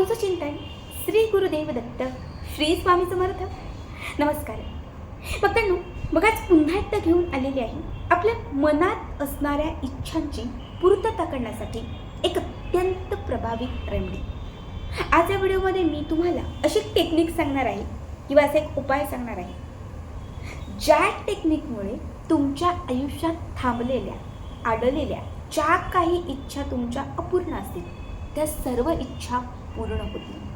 तुझं चिंतन श्री गुरुदेव दत्त श्री स्वामी समर्थ. नमस्कार. भक्तांनो बघाच पुन्हा एकदा घेऊन आलेली आहे आपल्या मनात असणाऱ्या इच्छांची पूर्तता करण्यासाठी एक अत्यंत प्रभावी रेमडी आज या व्हिडिओमध्ये मी तुम्हाला अशी टेक्निक सांगणार आहे किंवा असा एक उपाय सांगणार आहे ज्या टेक्निकमुळे तुमच्या आयुष्यात थांबलेल्या आडलेल्या ज्या काही इच्छा तुमच्या अपूर्ण असतील त्या सर्व इच्छा पूर्ण होतील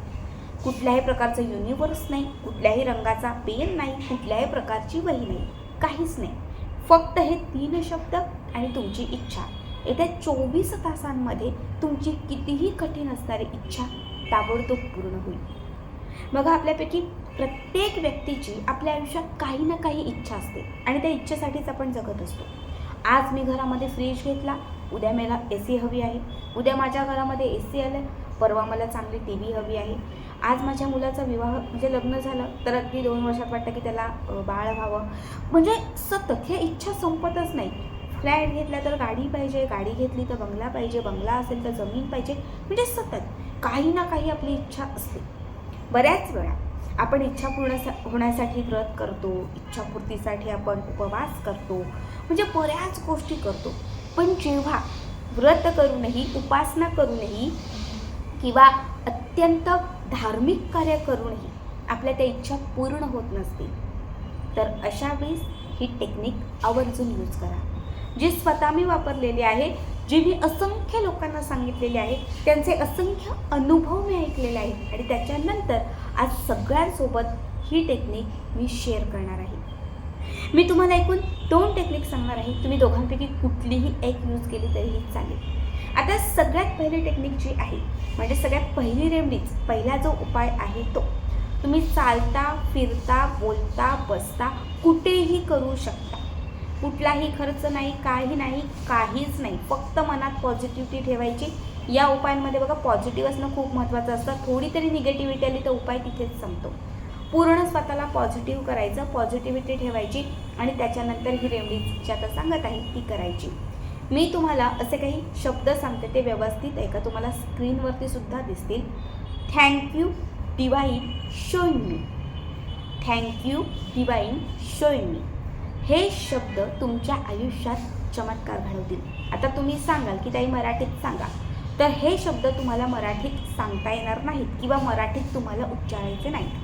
कुठल्याही प्रकारचं युनिवर्स नाही कुठल्याही रंगाचा पेन नाही कुठल्याही प्रकारची वही नाही काहीच नाही. फक्त हे तीन शब्द आणि तुमची इच्छा. येत्या चोवीस तासांमध्ये तुमची कितीही कठीण असणारी इच्छा ताबडतोब पूर्ण होईल. मग आपल्यापैकी प्रत्येक व्यक्तीची आपल्या आयुष्यात काही ना काही इच्छा असते आणि त्या इच्छेसाठीच आपण जगत असतो. आज मी घरामध्ये फ्रीज घेतला उद्या मला ए सी हवी आहे. उद्या माझ्या घरामध्ये ए सी आलं परवा मला चांगली टी व्ही हवी आहे. आज माझ्या मुलाचा विवाह म्हणजे लग्न झालं तर अगदी दोन वर्षात वाटतं की त्याला बाळ व्हावं. म्हणजे सतत ह्या इच्छा संपतच नाही. फ्लॅट घेतला तर गाडी पाहिजे गाडी घेतली तर बंगला पाहिजे बंगला असेल तर जमीन पाहिजे. म्हणजे सतत काही ना काही आपली इच्छा असते. बऱ्याच वेळा आपण इच्छा पूर्ण होण्यासाठी व्रत करतो इच्छापूर्तीसाठी आपण उपवास करतो. म्हणजे बऱ्याच गोष्टी करतो. पण जेव्हा व्रत करूनही उपासना करूनही किंवा अत्यंत धार्मिक कार्य करूनही आपल्या त्या इच्छा पूर्ण होत नसतील तर अशा वेळेस ही टेक्निक आवर्जून यूज करा. जी स्वतः मी वापरलेली आहे जी मी असंख्य लोकांना सांगितलेली आहे त्यांचे असंख्य अनुभव मी ऐकलेले आहेत आणि त्याच्यानंतर आज सगळ्यांसोबत ही टेक्निक मी शेअर करणार आहे. मी तुम्हाला एकूण दोन टेक्निक सांगणार आहे. तुम्ही दोघांपैकी कुठलीही एक यूज केली तरीही चालेल. आता सगळ्यात पहिली टेक्निक जी आहे म्हणजे सगळ्यात पहिली रेमडीज पहिला जो उपाय आहे तो तुम्ही चालता फिरता बोलता बसता कुठेही करू शकता. कुठलाही खर्च नाही काही नाही काहीच नाही. फक्त मनात पॉझिटिव्हिटी ठेवायची. या उपायांमध्ये बघा पॉझिटिव्ह असणं खूप महत्त्वाचं असतं. थोडी तरी निगेटिव्हिटी आली तर उपाय तिथेच संपतो. पूर्ण स्वतःला पॉझिटिव्ह करायचं पॉझिटिव्हिटी ठेवायची आणि त्याच्यानंतर ही रेमडी जी आता सांगत आहे ती करायची. मी तुम्हाला असे काही शब्द सांगते ते व्यवस्थित ऐका तुम्हाला स्क्रीनवरती सुद्धा दिसतील. थँक्यू डिवाईन शोईंग मी थँक्यू डिवाईन शोईंग मी हे शब्द तुमच्या आयुष्यात चमत्कार घडवतील. आता तुम्ही सांगाल की ताई मराठीत सांगा. तर हे शब्द तुम्हाला मराठीत सांगता येणार नाहीत किंवा मराठीत तुम्हाला उच्चारायचे नाहीत.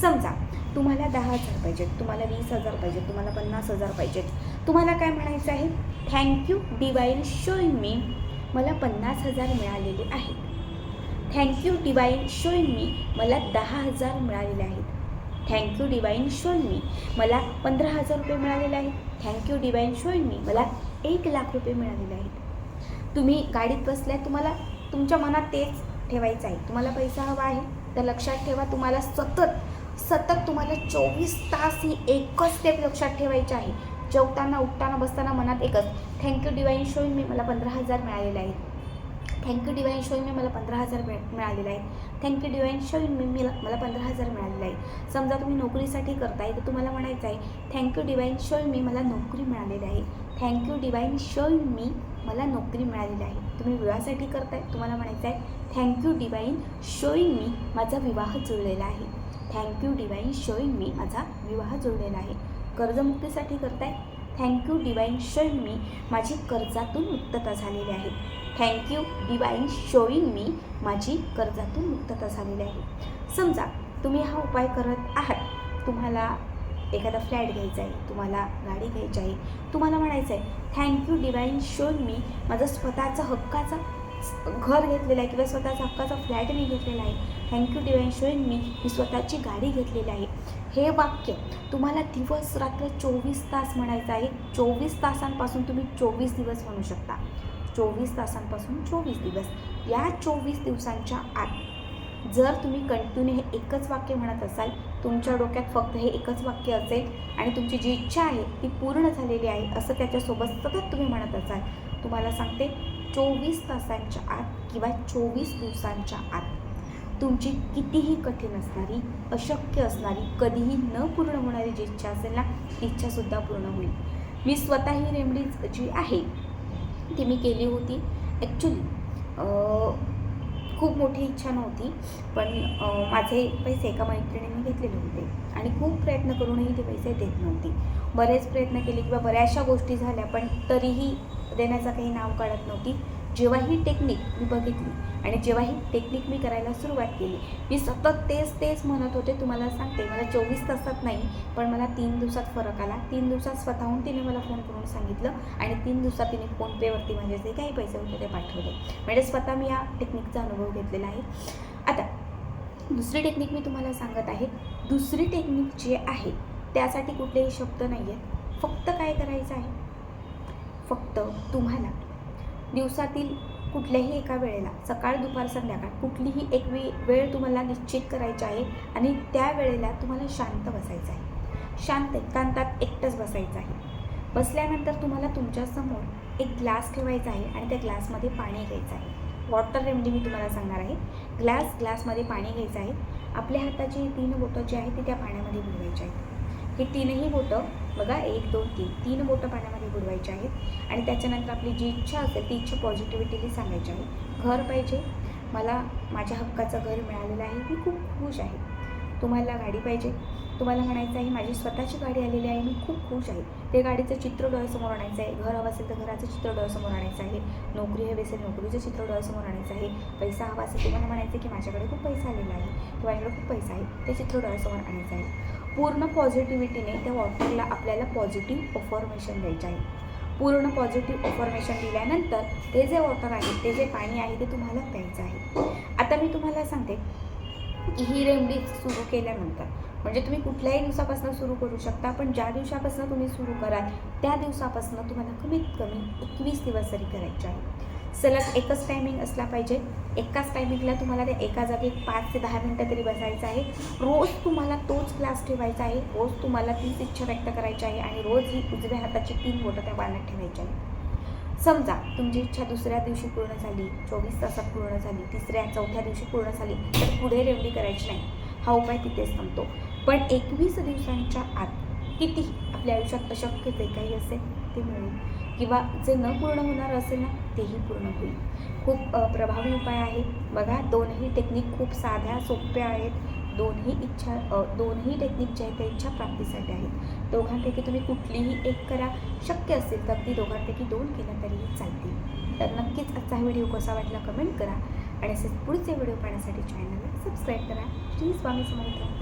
समजा तुम्हाला दहा हजार पाहिजेत तुम्हाला वीस हजार पाहिजेत तुम्हाला पन्नास हजार पाहिजेत तुम्हाला काय म्हणायचं आहे? थँक्यू डिवाईन शोईंग मी मला पन्नास हजार मिळालेले आहेत. थँक्यू डिवाईन शोईंग मी मला दहा हजार मिळालेले आहेत. थँक्यू डिवाईन शोईंग मी मला पंधरा हजार रुपये मिळालेले आहेत. थँक्यू डिवाईन शोईंग मी मला एक लाख रुपये मिळालेले आहेत. तुम्ही गाडीत बसल्यात तुम्हाला तुमच्या मनात तेच ठेवायचं आहे. तुम्हाला पैसा हवा आहे तर लक्षात ठेवा तुम्हाला सतत सतत तुम्हाला चोवीस तास ही एकच स्टेप लक्षात ठेवायची आहे. जेवताना उठताना बसताना मनात एकच. थँक्यू डिवाईन शोईन मी मला पंधरा हजार मिळालेले आहेत. थँक्यू डिवाईन शोईन मी मला पंधरा हजार मिळालेला आहे थँक्यू डिवाईन शोईन मी मला मला पंधरा हजार मिळालेला आहे समजा तुम्ही नोकरीसाठी करताय तर तुम्हाला म्हणायचं आहे थँक्यू डिवाईन शोईन मी मला नोकरी मिळालेली आहे. थँक्यू डिवाईन शोईन मी मला नोकरी मिळालेली आहे. तुम्ही विवाहासाठी करताय तुम्हाला म्हणायचं आहे थँक्यू डिवाईन शोईन मी माझा विवाह जुळलेला आहे. थँक्यू डिवाईन शोईन मी माझा विवाह जोडलेला आहे. कर्जमुक्तीसाठी करताय? थँक्यू डिवाईन शोईन मी माझी कर्जातून मुक्तता झालेली आहे. थँक्यू डिवाईन शोईन मी माझी कर्जातून मुक्तता झालेली आहे. समजा तुम्ही हा उपाय करत आहात. तुम्हाला एखादा फ्लॅट घ्यायचा आहे तुम्हाला गाडी घ्यायची आहे तुम्हाला म्हणायचं आहे थँक्यू डिवाईन शोईंग मी माझा स्वतःचा हक्काचा घर घेतलेलं आहे किंवा स्वतःचा हक्काचा फ्लॅट मी घेतलेला आहे. थँक्यू डिवाईन शोईन मी मी स्वतःची गाडी घेतलेली आहे. हे वाक्य तुम्हाला दिवस रात्र चोवीस तास म्हणायचं आहे. चोवीस तासांपासून तुम्ही चोवीस दिवस म्हणू शकता. चोवीस तासांपासून चोवीस दिवस. या चोवीस दिवसांच्या आत जर तुम्ही कंटिन्यू हे एकच वाक्य म्हणत असाल तुमच्या डोक्यात फक्त हे एकच वाक्य असेल आणि तुमची जी इच्छा आहे ती पूर्ण झालेली आहे असं त्याच्यासोबत सतत तुम्ही म्हणत असाल तुम्हाला सांगते चोवीस तासांच्या आत किंवा चोवीस दिवसांच्या आत तुमची कितीही कठीण असणारी अशक्य असणारी कधीही न पूर्ण होणारी जी इच्छा असेल ना ती इच्छासुद्धा पूर्ण होईल. मी स्वतः ही रेमडीज जी आहे ती मी केली होती. ॲक्च्युली खूप मोठी इच्छा नव्हती पण माझे पैसे एका मैत्रिणीने घेतलेले होते आणि खूप प्रयत्न करूनही ते पैसे देत नव्हती. बरेच प्रयत्न केले किंवा बऱ्याचशा गोष्टी झाल्या पण तरीही देण्याचा काही नाव काढत नव्हती. जेव्हा ही टेक्निक मी बघितली आणि जेव्हा ही टेक्निक मी करायला सुरुवात केली मी सतत तेच तेच म्हणत होते तुम्हाला सांगते मला चोवीस तासात नाही पण मला तीन दिवसात फरक आला. तीन दिवसात स्वतःहून तिने मला फोन करून सांगितलं आणि तीन दिवसात तिने फोनपेवरती माझे जे काही पैसे होते ते पाठवले. म्हणजे स्वतः मी या टेक्निकचा अनुभव घेतलेला आहे. आता दुसरी टेक्निक मी तुम्हाला सांगत आहे. दुसरी टेक्निक जी आहे त्यासाठी कुठलेही शब्द नाही आहेत फक्त काय करायचं आहे? फक्त तुम्हाला दिवसातील कुठल्याही एका वेळेला सकाळ दुपार संध्याकाळ कुठलीही एक वे वेळ तुम्हाला निश्चित करायची आहे आणि त्या वेळेला तुम्हाला शांत बसायचं आहे. शांत एकांतात एकटंच बसायचं आहे. बसल्यानंतर तुम्हाला तुमच्यासमोर एक ग्लास ठेवायचा आहे आणि त्या ग्लासमध्ये पाणी घ्यायचं आहे. वॉटर रेमडी मी तुम्हाला सांगणार आहे. ग्लास ग्लासमध्ये पाणी घ्यायचं आहे. आपल्या हाताची तीन बोटं जी आहेत ती त्या पाण्यामध्ये बुडवायची आहेत. ही तीनही बोटं बघा एक दोन तीन तीन बोटं पाण्यामध्ये बुडवायची आहेत. आणि त्याच्यानंतर आपली जी इच्छा असेल ती इच्छा पॉझिटिव्हिटीली सांगायची आहे. घर पाहिजे. मला माझ्या हक्काचं घर मिळालेलं आहे. मी खूप खुश आहे. तुम्हाला गाडी पाहिजे. तुम्हाला म्हणायचं आहे माझी स्वतःची गाडी आलेली आहे. मी खूप खुश आहे. ते गाडीचं चित्र डोळ्यासमोर आणायचं आहे. घर हवं असेल तर घराचं चित्र डोळ्यासमोर आणायचं आहे. नोकरी हवी असेल नोकरीचं चित्र डोळ्यासमोर आणायचं आहे. पैसा हवा असेल तुम्हाला म्हणायचं की माझ्याकडे खूप पैसा आलेला आहे. किंवा माझ्याकडे खूप पैसा आहे. ते चित्र डोळ्यासमोर आणायचं आहे. पूर्ण पॉझिटिव्हिटीने त्या वॉटरला आपल्याला पॉझिटिव्ह ऑफॉर्मेशन द्यायचं आहे. पूर्ण पॉझिटिव्ह ऑफॉर्मेशन दिल्यानंतर ते जे वॉटर आहे ते जे पाणी आहे ते तुम्हाला प्यायचं आहे. आता मी तुम्हाला सांगते ही रेमडी सुरू केल्यानंतर म्हणजे तुम्ही कुठल्याही दिवसापासून सुरू करू शकता पण ज्या दिवसापासून तुम्ही सुरू कराल त्या दिवसापासून तुम्हाला कमीत कमी एकवीस दिवस तरी करायचे आहे. सलग एकच टायमिंग असला पाहिजे. एकाच टायमिंगला तुम्हाला त्या एका जागी पाच ते दहा मिनटं तरी बसायचं आहे. रोज तुम्हाला तोच क्लास ठेवायचा आहे. रोज तुम्हाला तीच इच्छा व्यक्त करायची आहे आणि रोज ही उजव्या हाताची तीन बोटं त्या बाणात ठेवायची आहे समजा तुमची इच्छा दुसऱ्या दिवशी पूर्ण झाली चोवीस तासात पूर्ण झाली तिसऱ्या चौथ्या दिवशी पूर्ण झाली तर पुढे रेवडी करायची नाही. हा उपाय तिथेच थांबतो. पण एकवीस दिवसांच्या आत किती आपल्या आयुष्यात अशक्य जे काही असेल ते मिळेल. किंवा जे न पूर्ण होणार असेल ना तेही पूर्ण होईल. खूप प्रभावी उपाय आहे बघा दोनही टेक्निक खूप साध्या सोप्या आहेत. दोन्ही इच्छा दोन्ही टेक्निक जे आहेत त्या इच्छा प्राप्तीसाठी आहेत. दोघांपैकी तुम्ही कुठलीही एक करा. शक्य असेल तर ती दोघांपैकी दोन केल्या तरीही चालतील. तर नक्कीच आजचा हा व्हिडिओ कसा वाटला कमेंट करा. आणि असेच पुढचे व्हिडिओ पाहण्यासाठी चॅनलला सबस्क्राईब करा. श्री स्वामी समर्थ.